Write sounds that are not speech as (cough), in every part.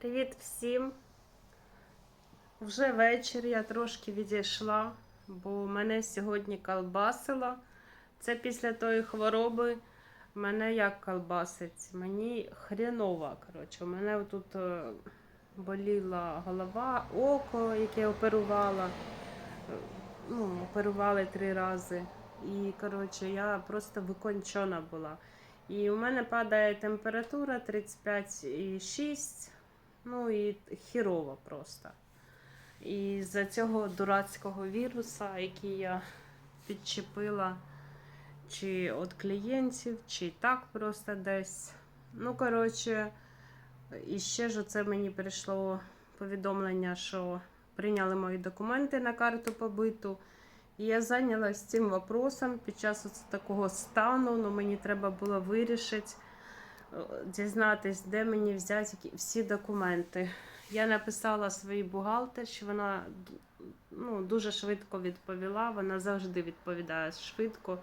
Привіт всім. Вже вечір я трошки відійшла, бо мене сьогодні колбасило. Це після тої хвороби мене як колбасить? Мені хреново. Коротше, у мене тут е, боліла голова, око, яке оперувала. Е, Ну, оперували три рази. І коротше, я просто викончена була. І у мене падає температура 35,6. Ну і хірово просто. І за цього дурацького віруса, який я підчепила, чи від клієнтів, чи так просто десь. Ну, коротше, і ще ж оце мені прийшло повідомлення, що прийняли мої документи на карту побиту. І я зайнялася цим вопросом під час такого стану. Ну, мені треба було вирішити, дізнатись, де мені взяти всі документи. Я написала своїй бухгалтерші, вона ну, дуже швидко відповіла, вона завжди відповідає швидко.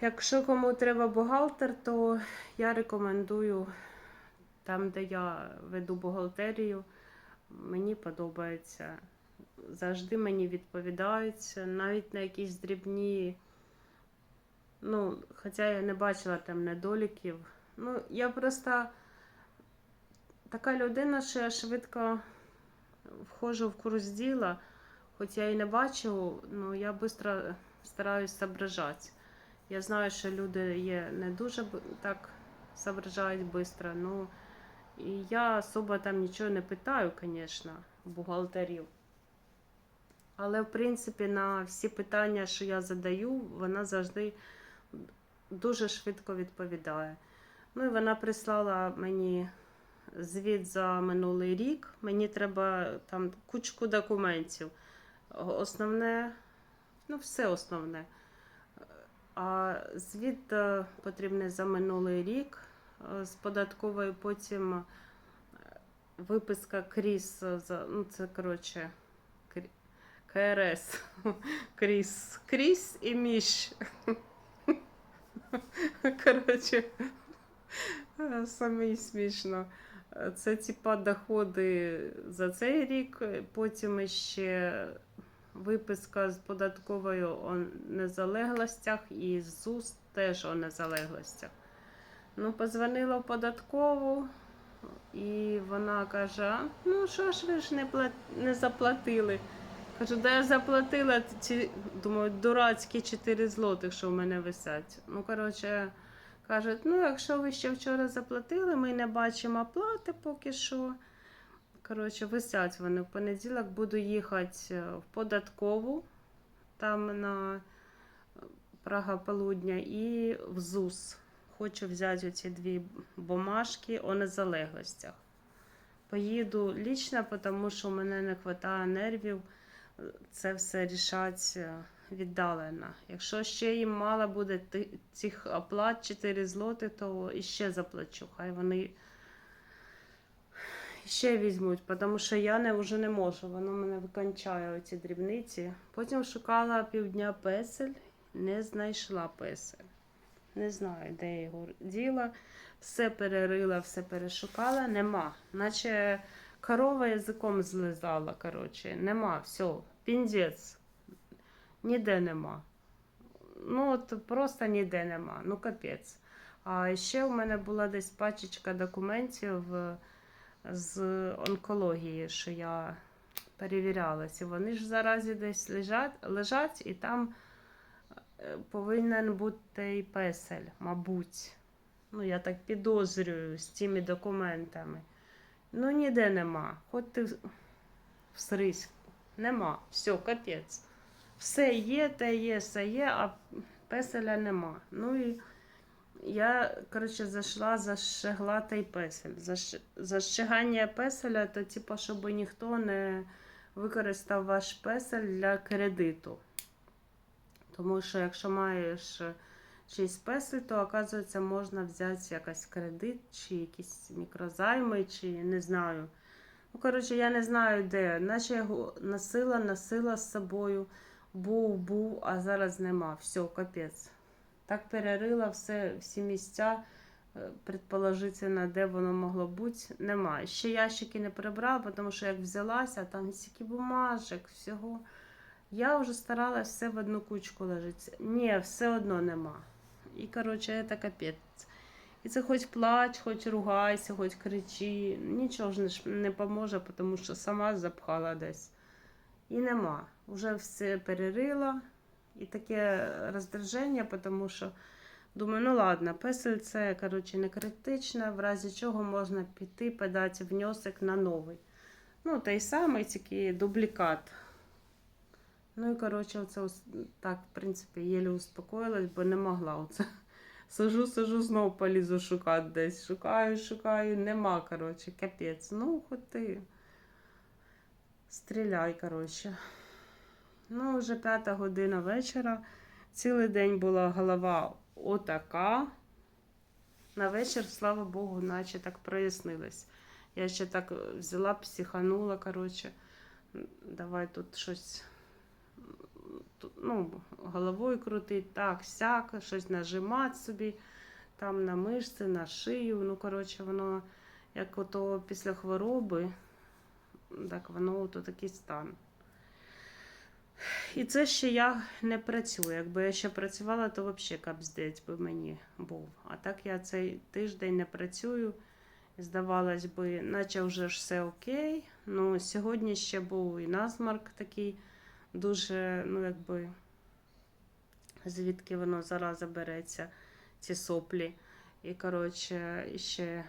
Якщо кому треба бухгалтер, то я рекомендую там, де я веду бухгалтерію. Мені подобається. Завжди мені відповідають, навіть на якісь дрібні. Ну, хоча я не бачила там недоліків. Ну, я просто така людина, що я швидко входжу в курс діла, хоч я і не бачу, ну я швидко стараюсь соображати. Я знаю, що люди є не дуже так соображають швидко, ну і я особо там нічого не питаю, звісно, бухгалтерів. Але, в принципі, на всі питання, що я задаю, вона завжди дуже швидко відповідає. Ну і вона прислала мені звіт за минулий рік. Мені треба там кучку документів. Основне, ну, все основне. А звіт е, потрібний за минулий рік е, з податковою, потім е, виписка КРІС, ну це коротше. КРС. (laughs) Кріс. Кріс і Міш. (laughs) Коротше, саме і смішно. Це типа доходи за цей рік, потім ще виписка з податковою о незалеглостях і ЗУС теж о незалеглостях. Ну, позвонила в податкову, і вона каже: ну що ж ви ж не, плат... не заплатили? Кажу, да я заплатила ці, думаю, дурацькі 4 злотих, що в мене висять. Ну, коротше, кажуть, ну, якщо ви ще вчора заплатили, ми не бачимо оплати поки що. Коротше, висять вони. В понеділок буду їхати е, в податкову, там на Прага Полудня, і в ЗУС. Хочу взяти оці дві бумажки о незалеглостях. Поїду лічно, тому що в мене не вистачає нервів це все рішати віддалено. Якщо ще їм мало буде цих оплат 4 злоти, то іще заплачу. Хай вони ще візьмуть, тому що я не, вже не можу, воно мене викончає оці дрібниці. Потім шукала півдня песель, не знайшла песель. Не знаю, де його діла. Все перерила, все перешукала, нема. Наче корова язиком злизала, коротше, нема, все, піндець. Ніде нема. Ну, от просто ніде нема, ну капець. А ще у мене була десь пачечка документів е, з онкології, що я перевірялась. І вони ж заразі десь лежать, лежать і там е, повинен бути і песель, мабуть. Ну, я так підозрюю з цими документами. Ну, ніде нема. Хоч ти в- всрись. Нема. Все, капець. Все є, те є, все є, а песеля нема. Ну і я, коротше, зайшла за шеглатий песель. За, ш- за то типу, щоб ніхто не використав ваш песель для кредиту. Тому що якщо маєш чийсь песель, то, оказується, можна взяти якийсь кредит, чи якісь мікрозайми, чи не знаю. Ну, коротше, я не знаю де. Наче його носила, носила з собою. Був, був, а зараз нема. Все, капець. Так перерила все, всі місця. е, предположительно, де воно могло бути, немає. Ще ящики не прибрала, тому що як взялася, там стільки бумажок, всього. Я вже старалась все в одну кучку ложити. Ні, все одно нема. І, коротше, це капець. І це хоч плач, хоч ругайся, хоч кричи. Нічого ж не поможе, тому що сама запхала десь. І нема. Уже все перерила. І таке роздраження, тому що думаю, ну ладно, песель це коротше, не критично, в разі чого можна піти, подати внесок на новий. Ну, той самий, тільки дублікат. Ну і коротше, оце так, в принципі, єлі успокоїлась, бо не могла оце. Сижу, сижу, знову полізу шукати десь. Шукаю, шукаю, нема, коротше, капець. Ну, хоч ти. Стріляй, коротше. Ну, вже п'ята година вечора. Цілий день була голова отака. На вечір, слава Богу, наче так прояснилось. Я ще так е, взяла, психанула, коротше. Давай тут щось ну, головою крутить, так, сяк, щось нажимати собі, там на мишці, на шию. Ну, коротше, воно як ото після хвороби, так воно ото такий стан. І це ще я не працюю. Якби я ще працювала, то взагалі капздець би мені був. А так я цей тиждень не працюю. Здавалось би, наче вже все окей. Ну, сьогодні ще був і насмарк такий дуже, ну якби, звідки воно зараза береться, ці соплі. І, коротше, ще,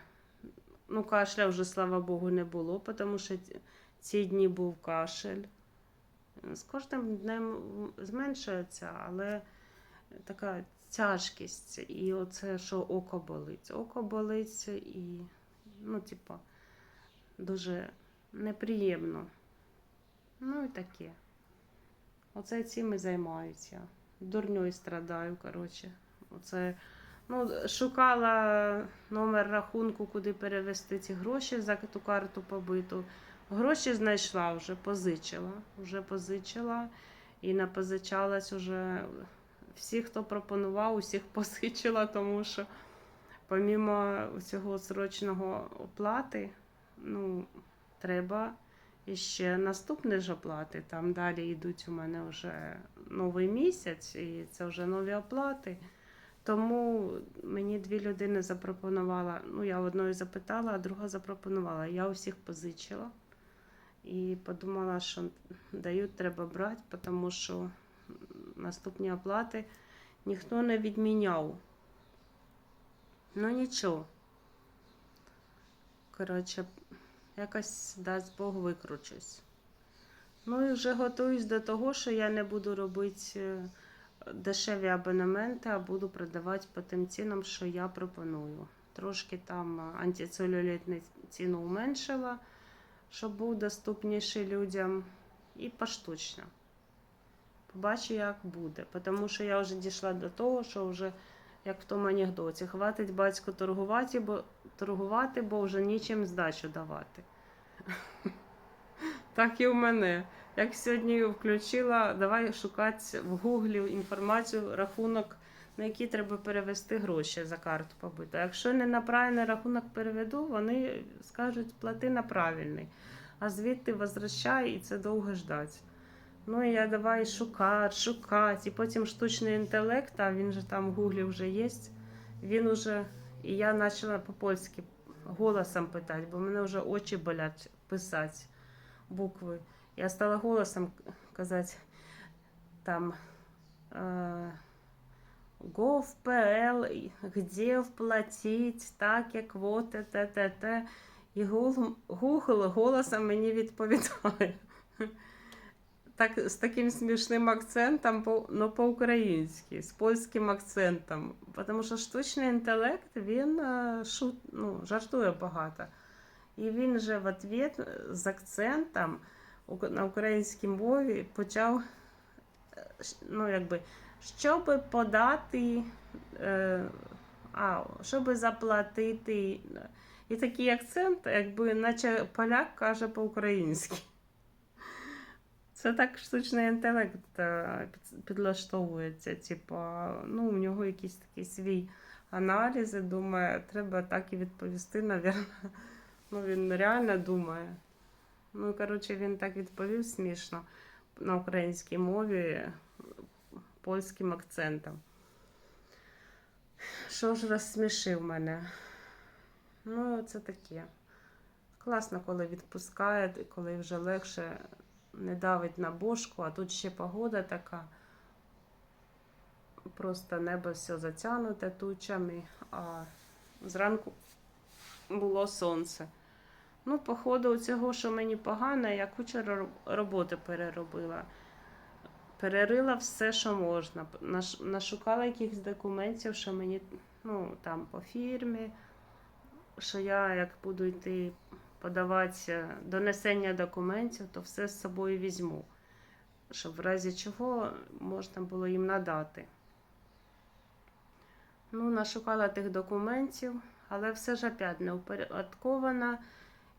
ну, кашля вже, слава Богу, не було, тому що ці дні був кашель. З кожним днем зменшується, але така тяжкість. І оце, що око болить. Око болить і, ну, типа, дуже неприємно. Ну і таке. Оце цим і займаюся. Дурньою страдаю, коротше. Оце, ну, шукала номер рахунку, куди перевести ці гроші за ту карту побиту. Гроші знайшла вже, позичила. Вже позичила і напозичалась уже. Всі, хто пропонував, усіх (laughs) позичила, тому що помімо цього срочного оплати, ну, треба іще наступні ж оплати. Там далі йдуть у мене вже новий місяць, і це вже нові оплати. Тому мені дві людини запропонувала. Ну, я одної запитала, а друга запропонувала. Я усіх позичила. І подумала, що дають, треба брати, тому що наступні оплати ніхто не відміняв. Ну нічого. Коротше, якось дасть Бог викручусь. Ну і вже готуюсь до того, що я не буду робити е, дешеві абонементи, а буду продавати по тим цінам, що я пропоную. Трошки там антицелюлітну ціну уменшила щоб був доступніший людям, і поштучно. Побачу, як буде. Тому що я вже дійшла до того, що вже, як в тому анекдоті, хватить батько торгувати, бо, торгувати, бо вже нічим здачу давати. (laughs) Так і в мене. Як сьогодні включила, давай шукати в гуглі інформацію, рахунок, на який треба перевести гроші за карту побиту. А Якщо не на правильний рахунок переведу, вони скажуть, плати на правильний. А звідти возвращай і це довго ждати. Ну і я давай шукати, шукати. І потім штучний інтелект, а він же там в гуглі вже є. Він уже, і я почала по-польськи голосом питати, бо мене вже очі болять писати букви. Я стала голосом казати там е, gov.pl, где вплатить, так як вот те, те, те. І Google голосом мені відповідає. Так, з таким смішним акцентом, по- ну по-українськи, з польським акцентом. Тому що штучний інтелект він е, шут, ну, жартує багато. І він же в ответ з акцентом на українській мові почав, е, ну, якби, щоб подати, е, а, щоб заплатити. І такий акцент, якби наче поляк каже по-українськи. Це так штучний інтелект е, підлаштовується. Типа, ну, у нього якийсь такий свій аналізи, думає, треба так і відповісти, навірно. Ну, він реально думає. Ну, коротше, він так відповів смішно на українській мові польським акцентом. Що ж розсмішив мене? Ну, це таке. Класно, коли відпускає, коли вже легше не давить на бошку, а тут ще погода така. Просто небо все затягнуте тучами, а зранку було сонце. Ну, походу, цього, що мені погано, я кучу роботи переробила. Перерила все, що можна. Нашукала якихось документів, що мені ну, там по фірмі, що я як буду йти подавати донесення документів, то все з собою візьму, щоб в разі чого можна було їм надати. Ну, нашукала тих документів, але все ж опять не упорядковано.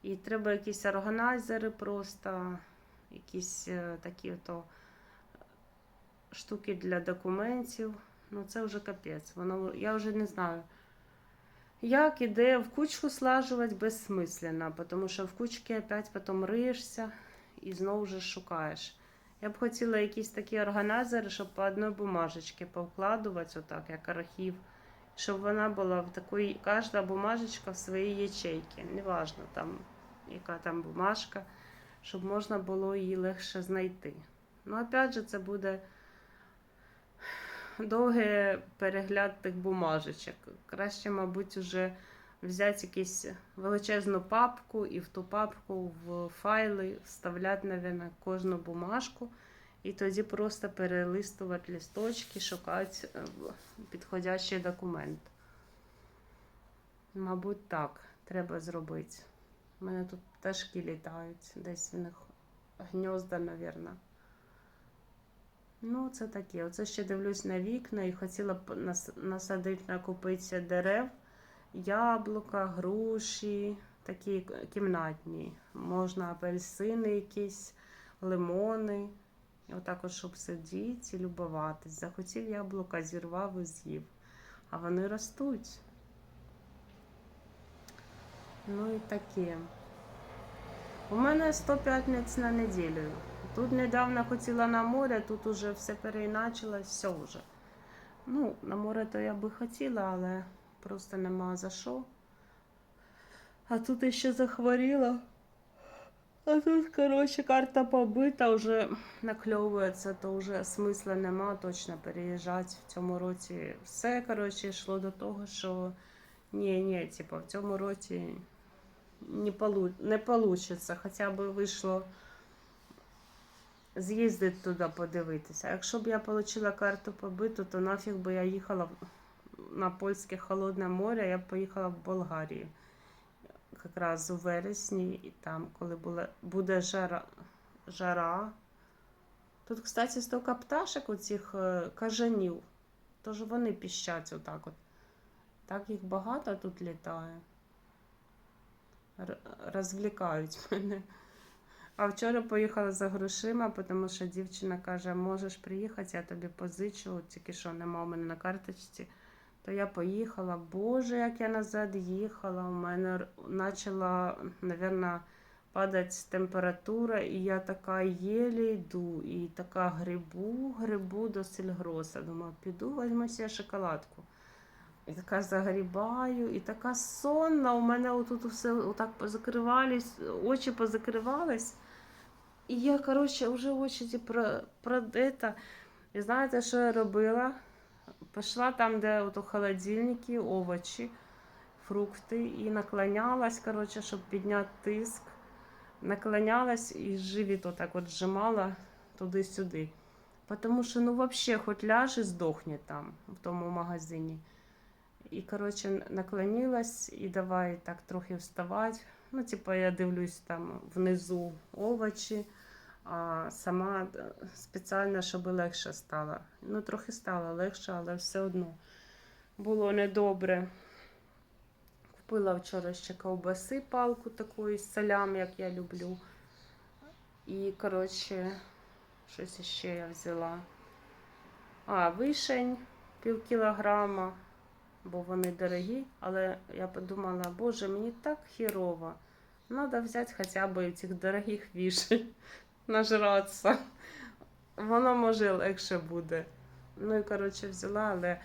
І треба якісь органайзери просто, якісь е, такі то штуки для документів. Ну, це вже капець. Воно, я вже не знаю. Як і в кучку слажувати безсмисленно, тому що в кучці опять потім риєшся і знову ж шукаєш. Я б хотіла якісь такі органайзери, щоб по одній бумажечці повкладувати, отак, як архів, щоб вона була в такій, кожна бумажечка в своїй ячейці. Неважно там, яка там бумажка, щоб можна було її легше знайти. Ну, опять же, це буде довгий перегляд тих бумажечок. Краще, мабуть, вже взяти якусь величезну папку і в ту папку в файли вставляти, мабуть, кожну бумажку. І тоді просто перелистувати листочки, шукати е, підходящий документ. Мабуть, так треба зробити. У мене тут пташки літають, десь в них гнізда, мабуть. Ну, це таке. Оце ще дивлюсь на вікна і хотіла б насадити, накупити дерев, яблука, груші, такі кімнатні. Можна апельсини якісь, лимони. Отак от, щоб сидіти і любуватись. Захотів яблука, зірвав і з'їв. А вони ростуть. Ну і таке. У мене 100 п'ятниць на неділю. Тут недавно хотіла на море, тут уже все переіначилось, все вже. Ну, на море то я би хотіла, але просто нема за що. А тут ще захворіла. А тут, коротше, карта побита, вже накльовується, то вже смисла нема точно переїжджати в цьому році. Все, коротше, йшло до того, що ні, ні, типу, в цьому році не, получиться. Хоча б вийшло з'їздити туди подивитися. Якщо б я отримала карту побиту, то нафіг би я їхала на польське холодне море, я б поїхала в Болгарію. Якраз у вересні, і там, коли була, буде жара, жара. Тут, кстати, стільки пташок у цих е, кажанів. Тож вони піщать отак от. Так їх багато тут літає. Розвлікають мене. А вчора поїхала за грошима, тому що дівчина каже, можеш приїхати, я тобі позичу, тільки що нема у мене на карточці. То я поїхала. Боже, як я назад їхала. У мене почала, мабуть, падати температура, і я така єлі йду, і така грибу, грибу до сільгроса. Думаю, піду, візьму себе шоколадку. І така загрібаю, і така сонна. У мене отут все отак позакривались, очі позакривались. І я, коротше, вже очі про, про это. І знаєте, що я робила? Пішла там, де от у холодильники, овочі, фрукти, і наклонялась, коротше, щоб підняти тиск. Наклонялась і живіт отак от зжимала туди-сюди. Тому що, ну, взагалі, хоч ляж і здохне там, в тому магазині. І, коротше, наклонилась і давай так трохи вставати. Ну, типу, я дивлюсь там внизу овочі, а сама е, спеціально, щоб легше стало. Ну, трохи стало легше, але все одно було недобре. Купила вчора ще ковбаси, палку такої з салям, як я люблю. І, коротше, щось ще я взяла. А, вишень пів кілограма бо вони дорогі. Але я подумала, боже, мені так хірово. Треба взяти хоча б цих дорогих вішень, нажратися. Воно може легше буде. Ну і коротше взяла, але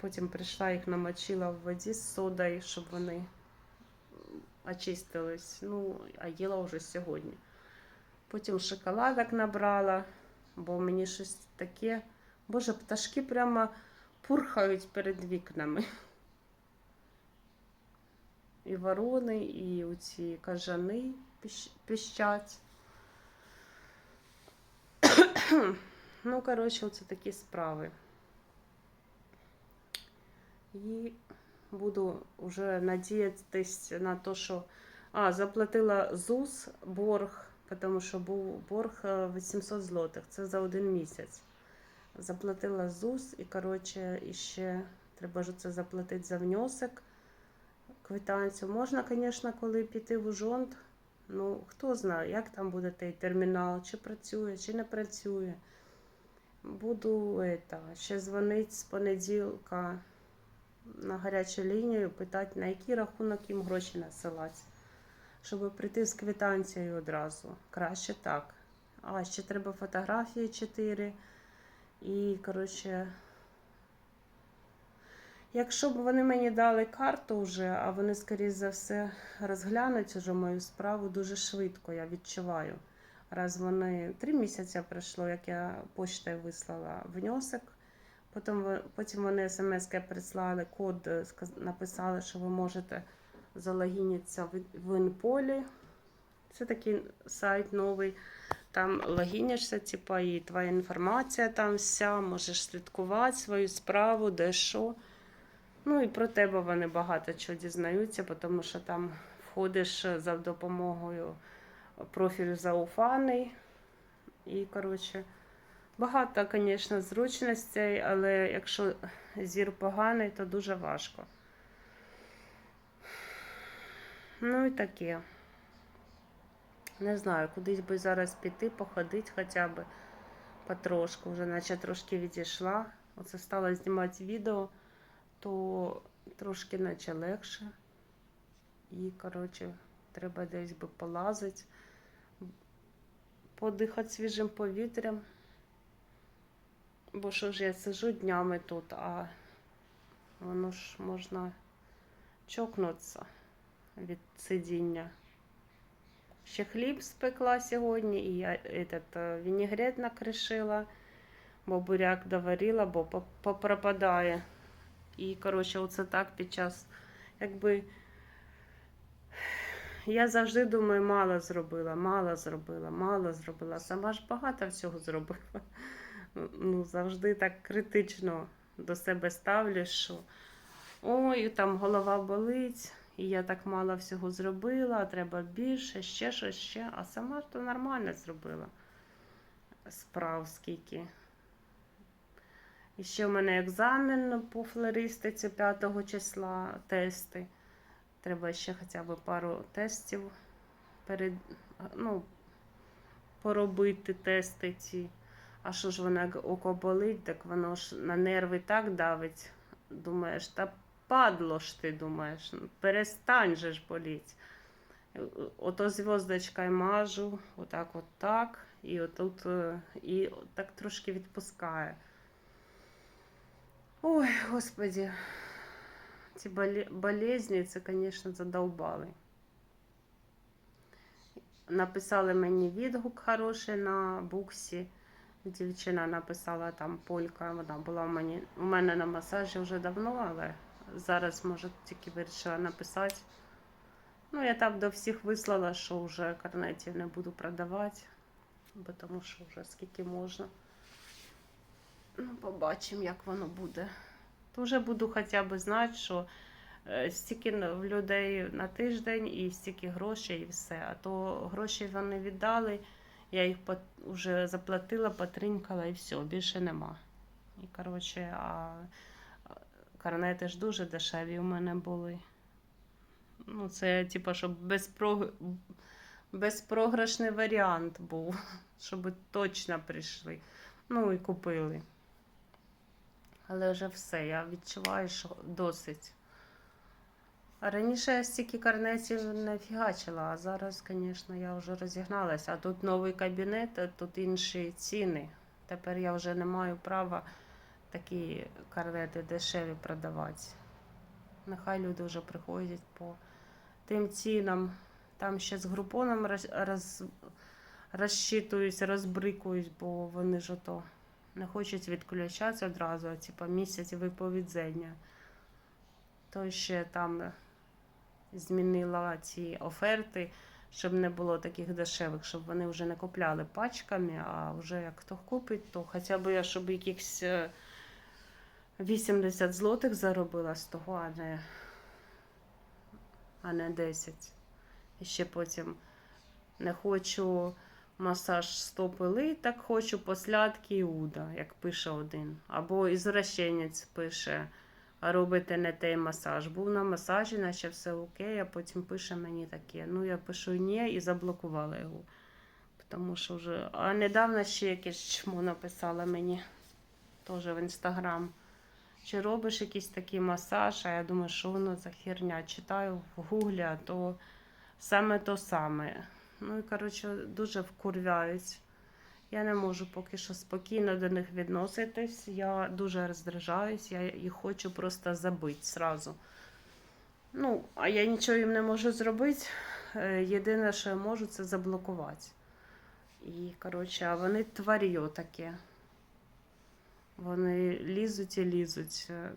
потім прийшла їх намочила в воді з содою, щоб вони очистились. Ну, а їла вже сьогодні. Потім шоколадок набрала, бо мені щось таке. Боже, пташки прямо пурхають перед вікнами. І ворони, і оці кажани піщ- піщать. (clears throat) ну, коротше, оце такі справи. І буду вже надіятись на те, що. А, заплатила ЗУС борг, тому що був борг е, 800 злотих. Це за один місяць. Заплатила ЗУС і, коротше, іще треба ж це заплатити за внесок. Квитанцію. Можна, звісно, коли піти в Ужонт. Ну, хто знає, як там буде той термінал, чи працює, чи не працює. Буду это, ще дзвонити з понеділка на гарячу лінію, питати, на який рахунок їм гроші насилати. Щоб прийти з квитанцією одразу. Краще так. А ще треба фотографії 4. І, коротше, якщо б вони мені дали карту вже, а вони, скоріш за все, розглянуть уже мою справу дуже швидко, я відчуваю. Раз вони три місяці пройшло, як я поштою вислала внесок. Потім, потім вони смс прислали код, е, написали, що ви можете залогінитися в, Інполі. Це такий сайт новий. Там логінишся, типа, і твоя інформація там вся, можеш слідкувати свою справу, де що. Ну і про тебе вони багато чого дізнаються, тому що там входиш за допомогою профілю зауфаний. І, коротше, багато, звісно, зручностей, але якщо зір поганий, то дуже важко. Ну і таке. Не знаю, кудись би зараз піти, походити хоча б потрошку, вже наче трошки відійшла. Оце стала знімати відео, то трошки наче легше. І, коротше, треба десь би полазити, подихати свіжим повітрям. Бо що ж я сижу днями тут, а воно ж можна чокнутися від сидіння. Ще хліб спекла сьогодні, і я этот, е, вінігрет накришила, бо буряк доварила, бо попропадає. І, коротше, оце так під час, якби. Я завжди думаю, мало зробила, мало зробила, мало зробила. Сама ж багато всього зробила. Ну, завжди так критично до себе ставлю, що ой, там голова болить, і я так мало всього зробила, а треба більше, ще щось ще. А сама ж то нормально зробила. Справ скільки. І ще в мене екзамен по флористиці 5 числа, тести. Треба ще хоча б пару тестів перед, ну, поробити тести ці. А що ж воно око болить, так воно ж на нерви так давить. Думаєш, та падло ж ти думаєш, ну, перестань же ж боліть. Ото зв'язочкою мажу, отак, от так, і отут, е, і так трошки відпускає. Ой, господи, ці боле- болезні, це, звісно, задовбали. Написали мені відгук хороший на буксі. Дівчина написала там полька, вона була у мене, у мене на масажі вже давно, але зараз, може, тільки вирішила написати. Ну, я там до всіх вислала, що вже карнетів не буду продавати, бо тому що вже скільки можна. Ну, побачимо, як воно буде. То вже буду хоча б знати, що е, стільки людей на тиждень і стільки грошей, і все. А то гроші вони віддали. Я їх вже заплатила, потринкала і все, більше нема. І коротше, а карнети ж дуже дешеві у мене були. Ну, це, типу, щоб безпрог... безпрограшний варіант був, (laughs) щоб точно прийшли. Ну і купили. Але вже все, я відчуваю, що досить. Раніше я стільки карнетів не фігачила, а зараз, звісно, я вже розігналася. А тут новий кабінет, а тут інші ціни. Тепер я вже не маю права такі карнети дешеві продавати. Нехай люди вже приходять по тим цінам. Там ще з групоном роз, розчитуюсь, розбрикуюсь, бо вони ж ото не хочуть відключатися одразу, а типа місяць виповідзення. То ще там змінила ці оферти, щоб не було таких дешевих, щоб вони вже не купляли пачками, а вже як хто купить, то хоча б я щоб якихось е, 80 злотих заробила з того, а не, а не 10. І ще потім не хочу масаж стопили, так хочу послядки Іуда, як пише один. Або ізвращенець пише, а робите не той масаж. Був на масажі, наче все окей, а потім пише мені таке. Ну, я пишу ні і заблокувала його. Тому що вже. А недавно ще якесь чмо написала мені. Теж в інстаграм. Чи робиш якийсь такий масаж? А я думаю, що воно за херня? Читаю в гуглі, а то саме то саме. Ну і коротше, дуже вкурвяють. Я не можу поки що спокійно до них відноситись. Я дуже роздражаюсь, я їх хочу просто забити зразу. Ну, а я нічого їм не можу зробити. Е, Єдине, що я можу, це заблокувати. І, коротше, а вони тваріо таке. Вони лізуть і лізуть, е,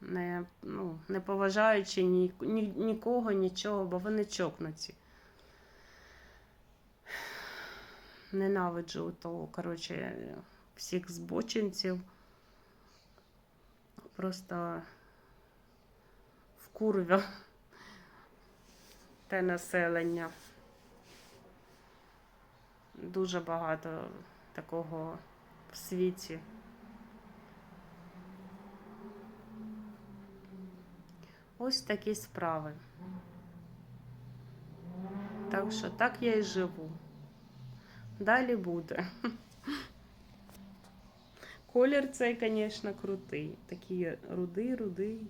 не, ну, не поважаючи ні, ні, нікого, нічого, бо вони чокнуті. Ненавиджу того, коротше, всіх збочинців. Просто вкурвя те населення. Дуже багато такого в світі. Ось такі справи. Так що так я і живу. Далі буде. Колір цей, звісно, крутий. Такий рудий, рудий.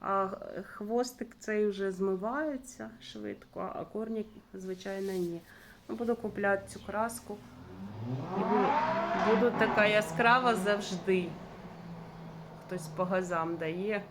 А хвостик цей вже змивається швидко, а корні, звичайно, ні. Ну, Буду купляти цю краску. Буду така яскрава завжди. Хтось по газам дає.